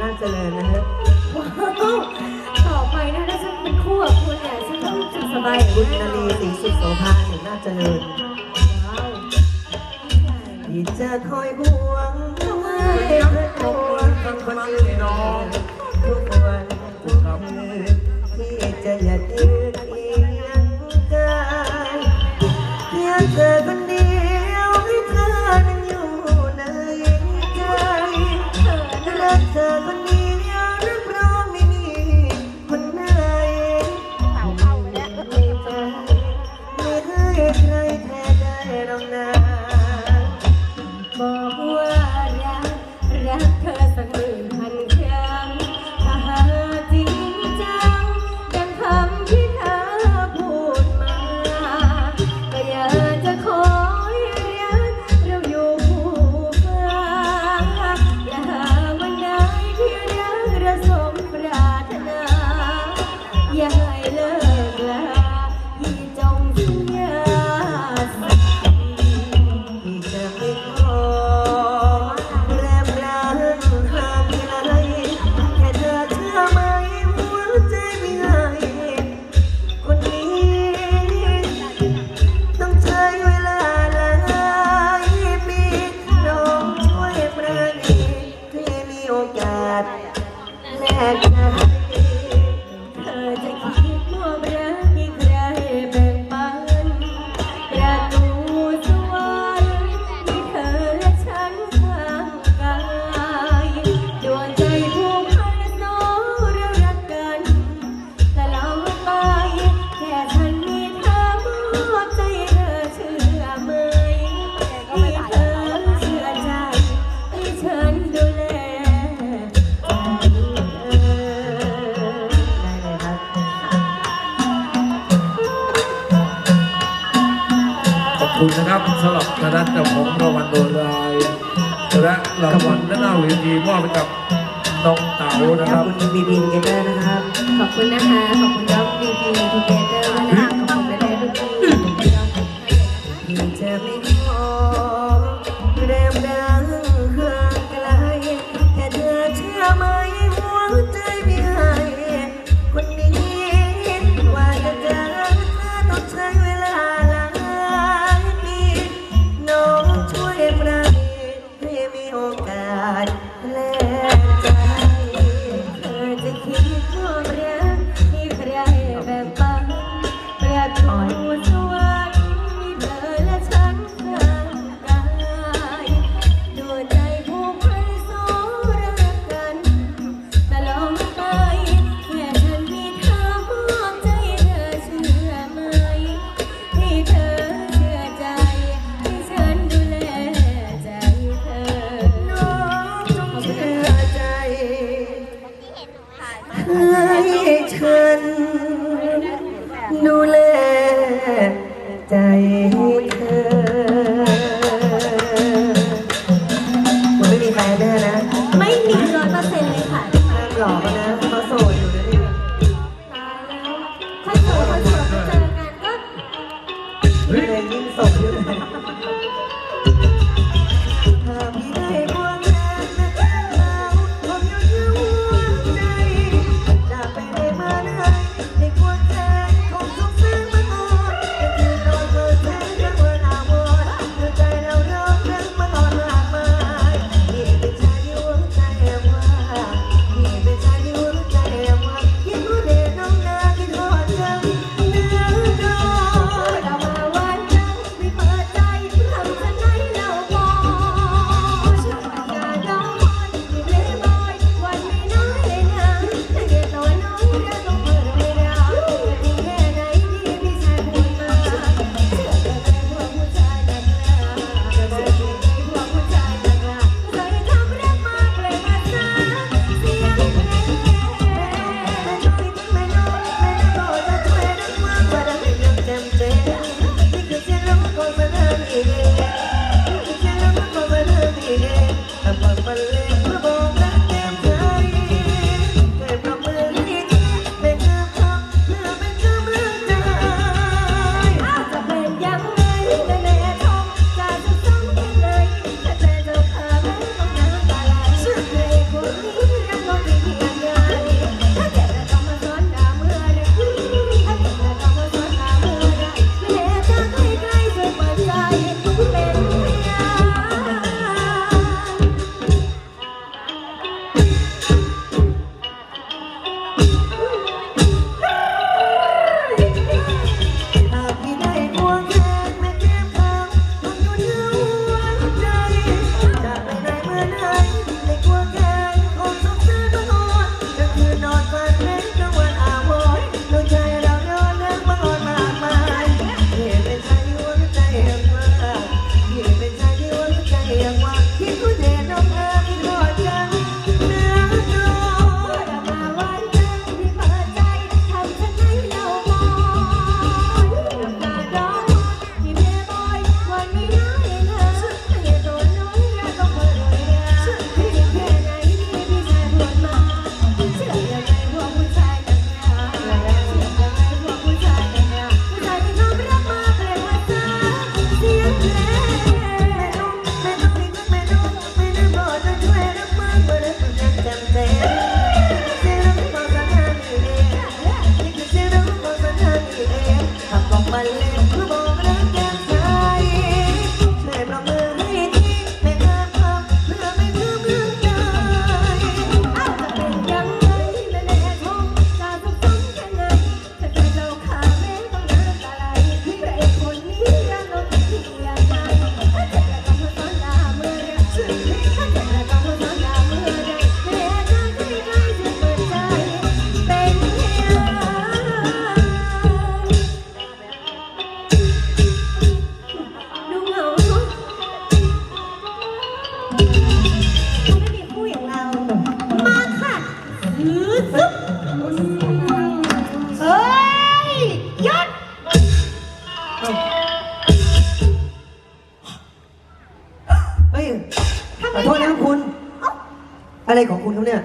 น่าจะเจริญนะฮะต่อไปนะถ้าฉันเป็นคู่กับคุณเนี่ยฉันต้องจะสบายยบุญนาลีศรีสุขโสภาอำน่าจะเลยที่จะคอยห่วงทำไมทำไมทั้งคนอื่นนองทุกวันทุกคืนที่จะอย่าทิ้ง down now. คุณนะครับสำหรับคณะเจ้าของรางวัลโดรายและรางวัลด้านหน้าเวทีมอบให้กับน้องเต๋านะครับขอบคุณบีบินกันด้วยนะครับ ขอบคุณนะคะ ขอบคุณน้องบีบีทูเกเตอร์นะคะ เธอ Thank you. papaleta. เฮ้ยหยุดเฮ้ยขอโทษนะครับคุณ อะไรของคุณครับเนี่ย